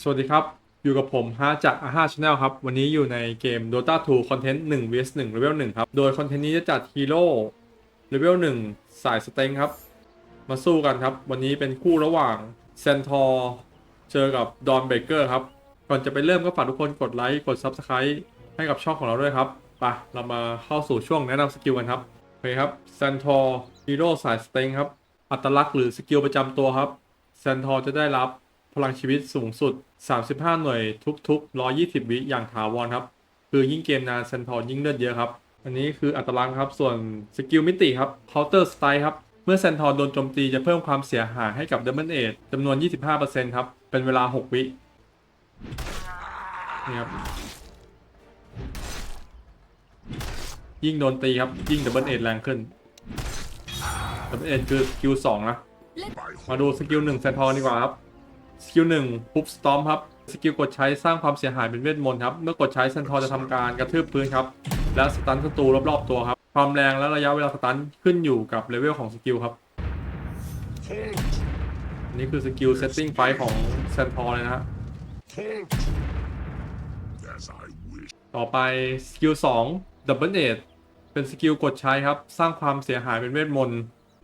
สวัสดีครับ อยู่กับผมฮะจากอาฮาชาแนลครับ วันนี้อยู่ในเกม Dota 2 Content 1 vs 1 Level 1 ครับ โดยคอนเทนต์นี้จะจัดฮีโร่ Level 1 สายสเต็งครับ มาสู้กันครับ วันนี้เป็นคู่ระหว่างเซนทอร์เจอกับดอนเบเกอร์ครับ ก่อนจะไปเริ่มก็ฝากทุกคนกดไลค์ กด Subscribe ให้กับช่องของเราด้วยครับไปเรามาเข้าสู่ช่วงแนะนำสกิลกันครับโอเคครับเซนทอร์ฮีโร่สายสเต็งครับ อัตลักษณ์หรือสกิลประจำตัวครับเซนทอร์จะได้รับ พลังชีวิตสูงสุด 35 หน่วยทุกๆ 120 วิอย่างถาวรครับ คือยิ่งเกมนานเซนทอร์ยิ่งเลือดเยอะครับ อันนี้คืออัตลักษณ์ครับ ส่วนสกิลมิติครับ Counter Strike ครับ เมื่อเซนทอร์โดนโจมตีจะเพิ่มความเสียหายให้กับ Double a จำนวน 25%ครับ เป็นเวลา 6 วินี่ครับ ยิ่งโดนตีครับ ยิ่ง Double a แรงขึ้น Double a คือสกิล2นะ มาดูสกิลหนึ่งเซนทอร์ดีกว่าครับ สกิลหนึ่งพุบสตอมครับสกิลกดใช้สร้างความเสียหายเป็นเวทมนต์ครับ เมื่อกดใช้เซนทอร์จะทำการกระทืบพื้นครับ และสตันศัตรูรอบๆตัวครับ ความแรงและระยะเวลาสตันขึ้นอยู่กับเลเวลของสกิลครับนี่คือสกิลเซตติ้งไฟของเซนทอร์เลยนะฮะต่อไปสกิล2 Double a เป็นสกิลกดใช้ครับ สร้างความเสียหายเป็นเวทมนต์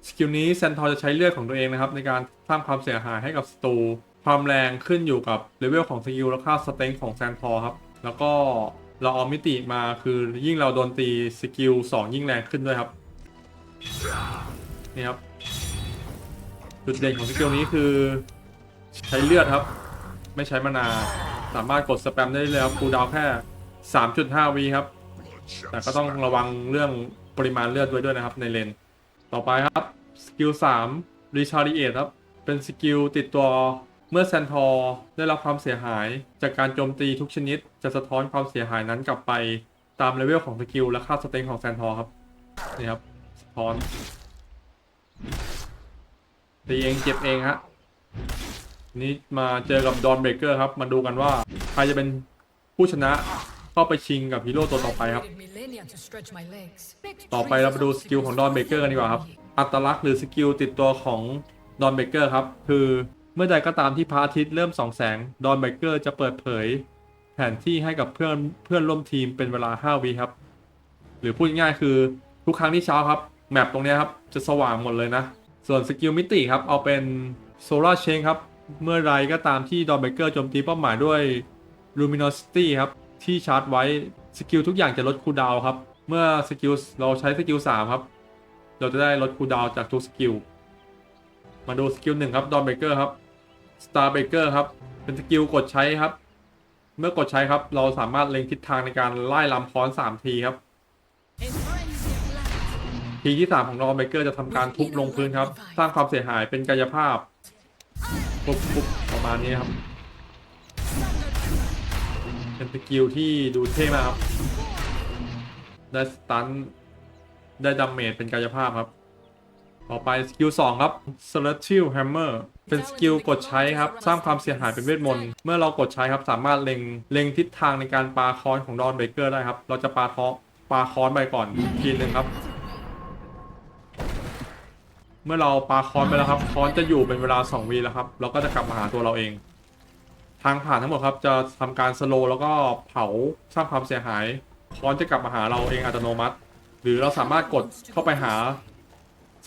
สกิลนี้เซนทอร์จะใช้เลือดของตัวเองนะครับ ในการสร้างความเสียหายให้กับศัตรู ความแรงขึ้นอยู่กับเลเวลของสกิลและค่าสเต็งของเซนทอครับ แล้วก็เราเอามิติมาคือยิ่งเราโดนตีสกิล2ยิ่งแรงขึ้นด้วยครับนี่ครับจุดเด่นของสกิลนี้คือ ใช้เลือดครับ ไม่ใช้มานาสามารถกดสแปมได้เลยครับคูลดาวแค่ 3.5วิครับ แต่ก็ต้องระวังเรื่องปริมาณเลือดไว้ด้วยนะครับในเลนต่อไปครับสกิล3 r e c h a r d i a t e ครับ เป็นสกิลติดตัว เมื่อแซนทอร์ได้รับความเสียหายจากการโจมตีทุกชนิด จะสะท้อนความเสียหายนั้นกลับไปตามเลเวลของสกิลและค่าสเต็งของแซนทอร์ครับนี่ครับสะท้อนตีเองเจ็บเองฮะนี่มาเจอกับดอนเบเกอร์ครับ มาดูกันว่าใครจะเป็นผู้ชนะเข้าไปชิงกับฮีโร่ตัวต่อไปครับ ต่อไปเรามาดูสกิลของดอนเบเกอร์กันดีกว่าครับ อัตลักษณ์หรือสกิลติดตัวของดอนเบเกอร์ครับ คือ มื่อใดก็ตามที่พระอาทิตย์เริ่มส่องแสง ดอนเบเกอร์จะเปิดเผย แผนที่ให้กับเพื่อนเพื่อนร่วมทีมเป็นเวลา 5วิครับ หรือพูดง่ายๆคือทุกครั้งที่เช้าครับ แมปตรงนี้ครับ จะสว่างหมดเลยนะ ส่วนสกิลมิติครับ เอาเป็นโซลาร์เชนครับ เมื่อไรก็ตามที่ดอนเบเกอร์โจมตีเป้าหมายด้วย Luminosity ครับ ที่ชาร์จไว้สกิลทุกอย่างจะลดคูลดาวครับ เมื่อสกิลเราใช้สกิล3ครับ เราจะได้ลดคูลดาวจากทุกสกิลมาดูสกิลหนึ่งครับดอนเบเกอร์ครับ Star Baker ครับ เป็นสกิลกดใช้ครับ เมื่อกดใช้ครับ เราสามารถเล็งทิศทางในการไล่ลำค้อน3ทีครับ ทีที่ 3 ของดอนเบเกอร์จะทำการทุบลงพื้นครับ สร้างความเสียหายเป็นกายภาพปุ๊บปุ๊บประมาณนี้ครับ เป็นสกิลที่ดูเท่มากครับ ได้สตันได้ดาเมจเป็นกายภาพครับ ต่อไปสกิล2ครับ Celestial Hammer เป็นสกิลกดใช้ครับ สร้างความเสียหายเป็นเวทมนต์ เมื่อเรากดใช้ครับ สามารถเล็งเล็งทิศทางในการปาคอนของดอนเบเกอร์ได้ครับ เราจะปาท้อปาคอนไปก่อนทีหนึ่งครับ เมื่อเราปาคอนไปแล้วครับคอนจะอยู่เป็นเวลา2วีแล้วครับ เราก็จะกลับมาหาตัวเราเอง ทางผ่านทั้งหมดครับ จะทำการสโลแล้วก็เผาสร้างความเสียหายคอนจะกลับมาหาเราเองอัตโนมัติ หรือเราสามารถกดเข้าไปหา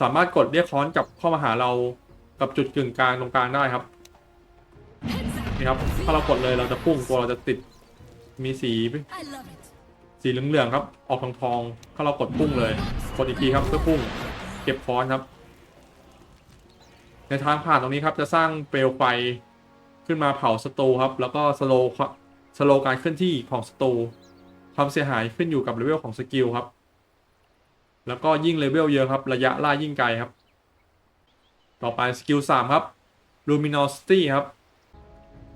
สามารถกดเรียกค้อนกลับเข้ามาหาเรา กับจุดกึ่งกลางตรงกลางได้ครับนี่ครับถ้าเรากดเลยเราจะพุ่งตัวเราจะติดมีสีสีเหลืองๆครับ ออกทองทองถ้าเรากดพุ่งเลย กดอีกทีครับเพื่อพุ่งเก็บคอนครับ ในทางผ่านตรงนี้ครับจะสร้างเปลวไฟขึ้นมาเผาศัตรูครับ แล้วก็สโลว์สโลว์การเคลื่อนที่ของศัตรูความเสียหายขึ้นอยู่กับเลเวลของสกิลครับ แล้วก็ยิ่งเลเวลเยอะครับ ระยะล่ายิ่งไกลครับ ต่อไปสกิล3ครับ Luminosity ครับ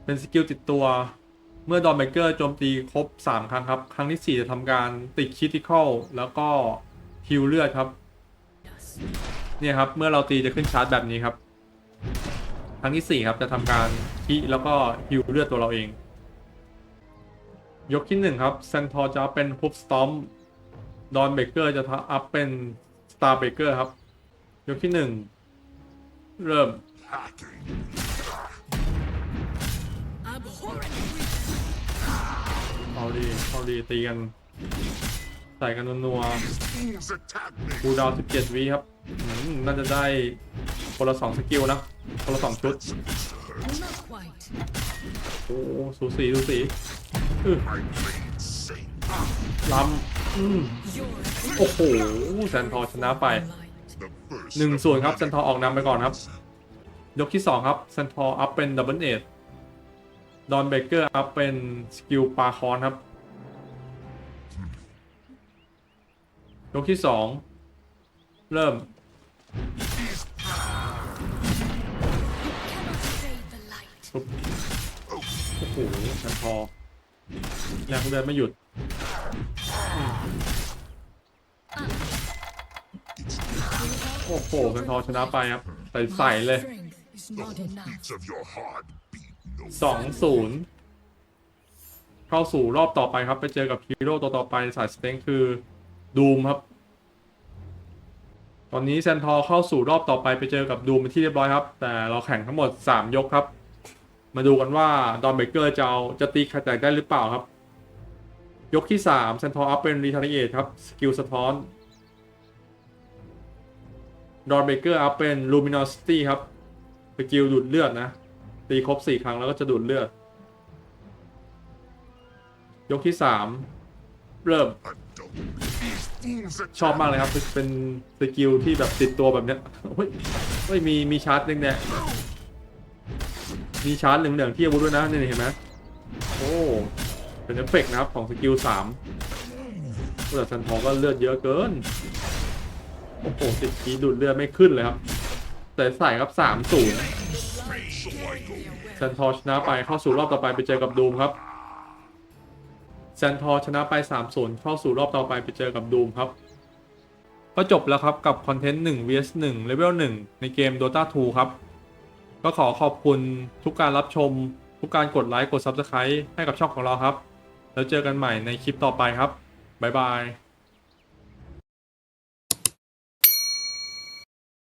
เป็นสกิลติดตัว เมื่อดอมเบเกอร์โจมตีครบ 3 ครั้งครับ ครั้งที่ 4 จะทำการติดคิติคอลแล้วก็ฮิลเลือดครับ เนี่ยครับ เมื่อเราตีจะขึ้นชาร์จแบบนี้ครับ ครั้งที่ 4 ครับจะทำการคิแล้วก็ฮิลเลือดตัวเราเอง ยกที่ 1 ครับเซนทอร์จะเป็นฮุบสตอมดอนเบเกอร์จะอัพเป็นสตาร์เบเกอร์ครับ ยกที่ 1 เริ่ม เอาดีเอาดีตีกัน ใส่กันนัวๆคูดาว 17 วิครับ น่าจะได้คนละสองสกิลนะ คนละสองชุด โอ้สูสีสูสีล้ำอืมโอ้โหแซนทอร์ชนะไป หนึ่ง of ส่วนครับ many เซนทอร์ออกนำไปก่อนครับ ยกที่2ครับเซนทอร์อัพเป็นดับเบิลเอทดอนเบเกอร์อัพเป็นสกิลปาคอนครับ ยกที่2เริ่ม Cannot save the light. ปุ๊บโอ้โหเซนทอร์แรงเดินไม่หยุด โอ้โหเซนทอร์ชนะไปครับใส่ใส่เลย Strength is not enough. beats of your heart beat no สองศูนย์เข้าสู่รอบต่อไปครับ ไปเจอกับฮีโร่ตัวต่อไปสายสเต็งคือดูมครับ ตอนนี้เซนทอร์เข้าสู่รอบต่อไปไปเจอกับดูมเป็นที่เรียบร้อยครับ แต่เราแข่งทั้งหมด 3 ยกครับ มาดูกันว่าดอนเบเกอร์จะเอาจะตีใครแตกได้หรือเปล่าครับ ยกที่3เซนทอร์อัพเป็นรีทาริเอทครับ สกิลสะท้อน ดอนเบเกอร์อัพเป็นลูมินอสตี้ครับสกิลดูดเลือดนะ ตีครบสี่ครั้งแล้วก็จะดูดเลือด ยกที่สามเริ่ม ชอบมากเลยครับ เป็นสกิลที่แบบติดตัวแบบเนี้ยเฮ้ยเฮ้ยมีมีชาร์จหนึ่งเนี่ยมีชาร์จเหลืองๆที่อาวุธด้วยนะนี่เห็นไหมโอ้เป็นเอฟเฟกนะครับของสกิลสามแต่ซันทองก็เลือดเยอะเกิน โอ้โหติดทีดูดเลือดไม่ขึ้นเลยครับแต่ใส่ครับสามศูนย์ซนทอร์ชนะไปเข้าสู่รอบต่อไปไปเจอกับดูมครับเซนทอร์ชนะไป3-0เข้าสู่รอบต่อไปไปเจอกับดูมครับ ก็จบแล้วครับกับคอนเทนต์1 vs 1 level 1 ในเกม Dota 2 ครับ ก็ขอขอบคุณทุกการรับชม ทุกการกดไลค์กด Subscribe ให้กับช่องของเราครับ แล้วเจอกันใหม่ในคลิปต่อไปครับ บ๊ายบาย